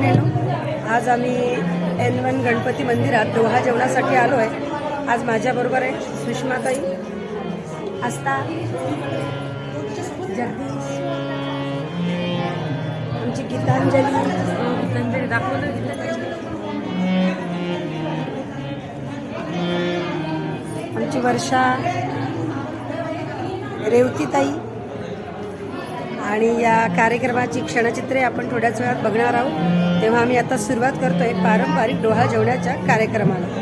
मैत्रिणींनो आज आम्ही एन वन गणपती मंदिरात दोहा जेवणासाठी आलो आहे. आज माझ्याबरोबर आहे सुषमाताई आस्था जगदीश आमची गीतांजली गीतांजली. आमची वर्षा रेवतीताई. आणि या कार्यक्रमाची क्षणचित्रे आपण थोड्याच वेळात बघणार आहोत. तेव्हा आम्ही आता सुरुवात करतोय पारंपरिक डोहा जेवणाच्या कार्यक्रमाला.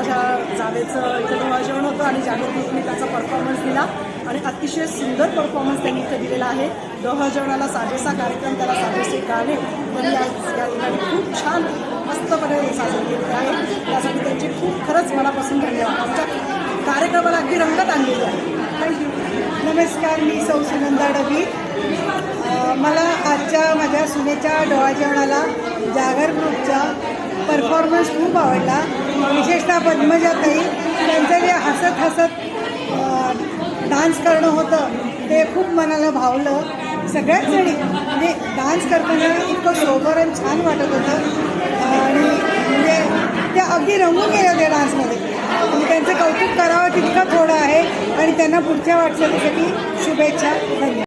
माझ्या जावेचं इथं डोळा जेवण होतं आणि जागृत त्याचा परफॉर्मन्स दिला आणि अतिशय सुंदर परफॉर्मन्स त्यांनी इथं दिलेला आहे. डोहा जेवणाला साजेसा कार्यक्रम त्याला साजेसे गाणे. त्यांनी आज या ठिकाणी खूप छान मस्तपणे साजरे केलेले आहे. त्यासाठी त्यांचे खूप खरंच मनापासून धन्यवाद. आमच्या कार्यक्रमाला अगदी रंगत आणलेली आहे. थँक्यू नमस्कार मी सौ सुनंदा डबी मला आजच्या माझ्या सुनेच्या डोळा जेवणाला जागर ग्रुपचा परफॉर्मन्स खूप आवडला. विशेषतः पद्मजाताई त्यांचं जे हसत हसत डान्स करणं होतं ते खूप मनाला भावलं. सगळ्याच जणी म्हणजे डान्स करताना इतकं सोबर आणि छान वाटत होतं. आणि म्हणजे त्या अगदी रंगून गेल्या त्या डान्समध्ये आणि त्यांचं कौतुक करावं तितकं थोडं आहे. आणि त्यांना पुढच्या वाटचालीसाठी शुभेच्छा धन्यवाद.